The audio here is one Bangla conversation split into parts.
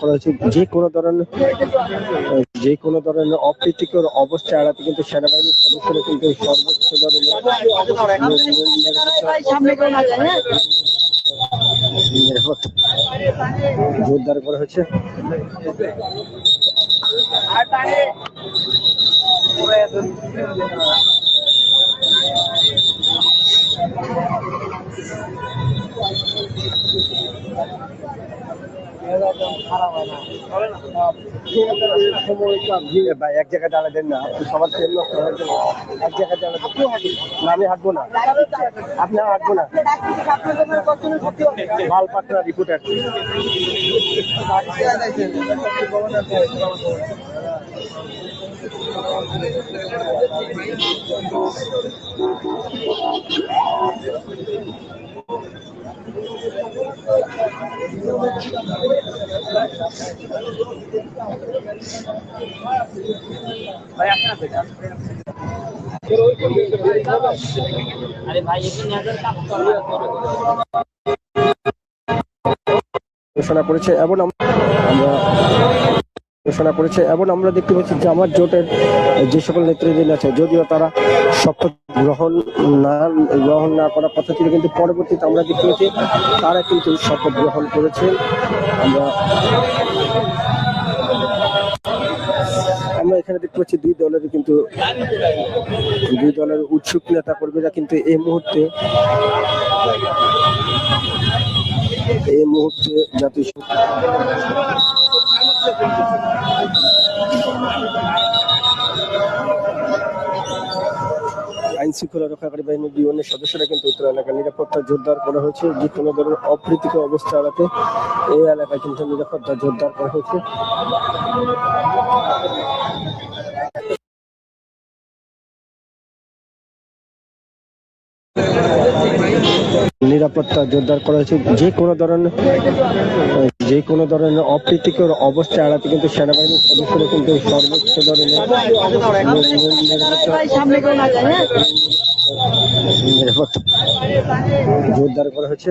করা হয়েছে। যে কোনো ধরনের, যে কোনো ধরনের অপ্রীতিকর অবস্থা এড়াতে কিন্তু সেনাবাহিনীর সদস্যরা কিন্তু সর্বোচ্চ ধরনের জোরদার করা হয়েছে ভাই, এক জায়গায় দাঁড়া দেন না, আপনি সবার তেল নষ্ট হয়ে যাবে। এক জায়গায় দাঁড়া না। আমি হাঁটবো না। আপনি হাঁটবো না। পাত্রা রিপোর্টার ঘোষণা করেছে এবং আমরা ঘোষণা করেছে এবং আমরা দেখতে পাচ্ছি যে আমার জোটের যে সকল নেতৃবৃন্দ আছে, যদিও তারা শপথ গ্রহণ না গ্রহণ না করার কথা ছিল, কিন্তু পরবর্তীতে আমরা দেখতে পাচ্ছি তারা কিন্তু শপথ গ্রহণ করেছে। আমরা আমরা এখানে দেখতে পাচ্ছি দুই দলের কিন্তু, দুই দলের উৎসুক নেতা কর্মীরা কিন্তু এই মুহূর্তে এই মুহূর্তে জাতীয় সং- আইন শৃঙ্খলা রক্ষাকারী বাহিনীর বিমানের সদস্যরা কিন্তু উত্তর এলাকার নিরাপত্তা জোরদার করা হয়েছে। যে কোনো ধরনের অপ্রীতিকর অবস্থা এড়াতে এই এলাকায় কিন্তু নিরাপত্তা জোরদার করা হয়েছে। নিরাপত্তা জোরদার করা হয়েছে। যে কোনো ধরনের, যে কোনো ধরনের অপ্রীতিকর অবস্থা এড়াতে কিন্তু সেনাবাহিনীর সদস্যরা কিন্তু সর্বোচ্চ ধরনের নিরাপত্তা জোরদার করা হয়েছে।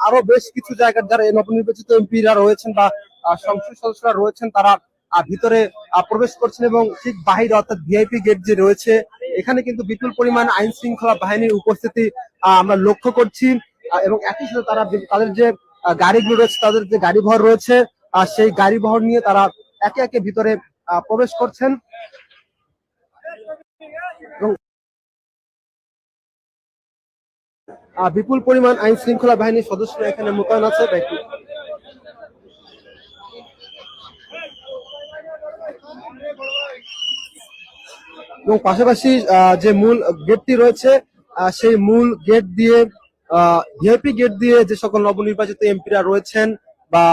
আরও বেশ কিছু জায়গার যারা নবনির্বাচিত এমপিরা রয়েছেন বা সংসদ সদস্যরা রয়েছেন তারা ভিতরে প্রবেশ করছেন এবং ঠিক বাহিরে অর্থাৎ ভিআইপি গেট যে রয়েছে এখানে কিন্তু বিপুল পরিমাণ আইন শৃঙ্খলা বাহিনীর উপস্থিতি আমরা লক্ষ্য করছি এবং একই সাথে তারা তাদের যে গাড়িগুলো রয়েছে তাদের যে গাড়ি ভর রয়েছে সেই গাড়ি বহর নিয়ে তারা একে একে ভিতরে প্রবেশ করছেন। আহ, বিপুল পরিমাণ আইন শৃঙ্খলা বাহিনীর সদস্যরা এখানে মোতায়েন আছে। এবং পাশাপাশি যে মূল গেটটি রয়েছে সেই মূল গেট দিয়ে ভিআইপি গেট দিয়ে যে সকল নবনির্বাচিত এমপিরা রয়েছেন বা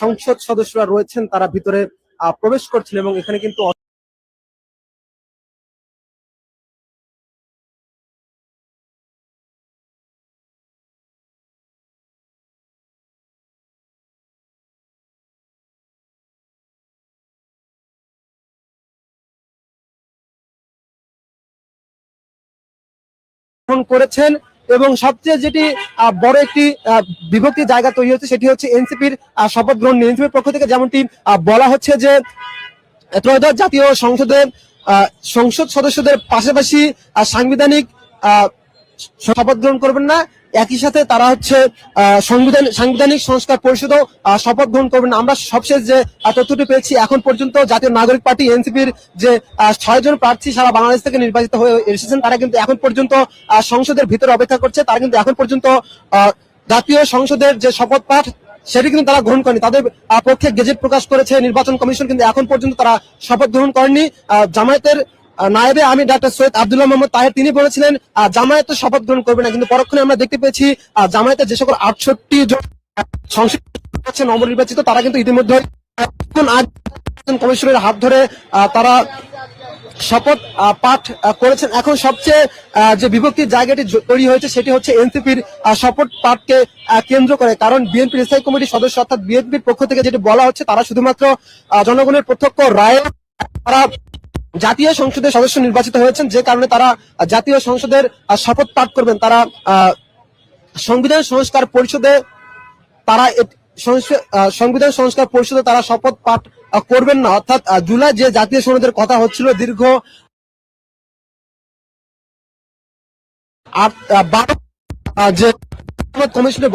সংসদ সদস্যরা রয়েছেন, তারা ভিতরে প্রবেশ করছেন এবং এখানে কিন্তু গ্রহণ করেছেন এবং সবচেয়ে যেটি বড় একটি বিভক্তি জায়গা তৈরি হচ্ছে সেটি হচ্ছে এনসিপির শপথ গ্রহণ এনসিপির পক্ষ থেকে যেমনটি বলা হচ্ছে যে, ত্রয়োদশ জাতীয় সংসদে সংসদ সদস্যদের পাশাপাশি সাংবিধানিক শপথ গ্রহণ করবেন না। একই সাথে তারা হচ্ছে সংবিধান, সাংবিধানিক সংস্কার পরিষদও শপথ গ্রহণ করবেন। আমরা সবশেষ যে তথ্যটি পেয়েছি, এখন পর্যন্ত জাতীয় নাগরিক পার্টি, এনসিপির যে ছয়জন প্রার্থী সারা বাংলাদেশ থেকে নির্বাচিত হয়ে এসেছেন, তারা কিন্তু এখন পর্যন্ত সংসদের ভিতরে অপেক্ষা করছে। তারা কিন্তু এখন পর্যন্ত জাতীয় সংসদের যে শপথ পাঠ, সেটি কিন্তু তারা গ্রহণ করেনি। তাদের পক্ষে গেজেট প্রকাশ করেছে নির্বাচন কমিশন, কিন্তু এখন পর্যন্ত তারা শপথ গ্রহণ করেনি। জামায়াতের নায়েবে আমি ডাক্তার সৈয়দ আব্দুল্লাহ মোহাম্মদ তাহের তিনি বলেছিলেন আহ, জামায়াত শপথ গ্রহণ করবে না। কিন্তু পরক্ষণে আমরা দেখতে পেয়েছি জামায়াতের যে সকল আটষট্টি জন সংসদ নবনির্বাচিত তারা কিন্তু ইতিমধ্যে কমিশনের হাত ধরে তারা শপথ পাঠ করেছেন। এখন সবচেয়ে যে বিভক্তির জায়গাটি তৈরি হয়েছে সেটি হচ্ছে এনসিপির শপথ পাঠকে কেন্দ্র করে। কারণ বিএনপির স্থায়ী কমিটির সদস্য অর্থাৎ বিএনপির পক্ষ থেকে যেটি বলা হচ্ছে তারা শুধুমাত্র জনগণের প্রত্যক্ষ রায়ে তারা জাতীয় সংসদের সদস্য নির্বাচিত হয়েছেন, যে কারণে তারা জাতীয় সংসদের শপথ পাঠ করবেন। তারা সংবিধান সংস্কার পরিষদে তারা সংবিধান সংস্কার পরিষদে তারা শপথ পাঠ করবেন না। অর্থাৎ জুলাই যে জাতীয় সনদের কথা হচ্ছিল, দীর্ঘ আট বারো যে কমিশনে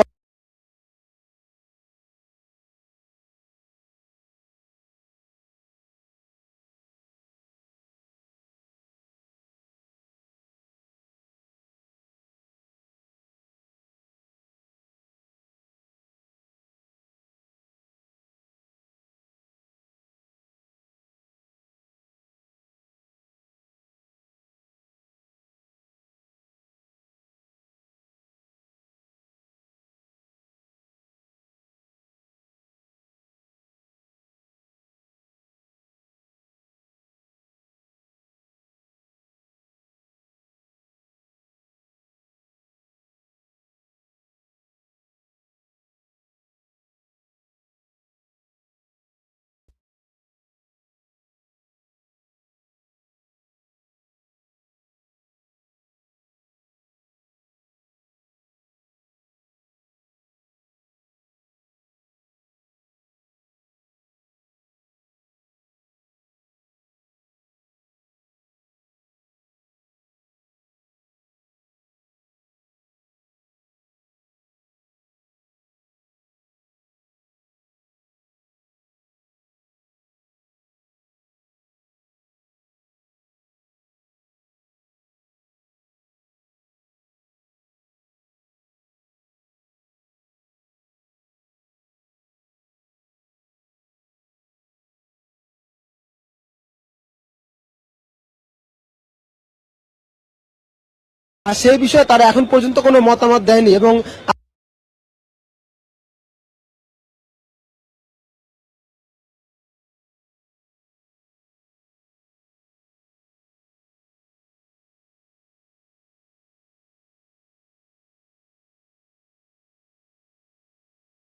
সেই বিষয়ে তারা এখন পর্যন্ত কোনো মতামত দেয়নি এবং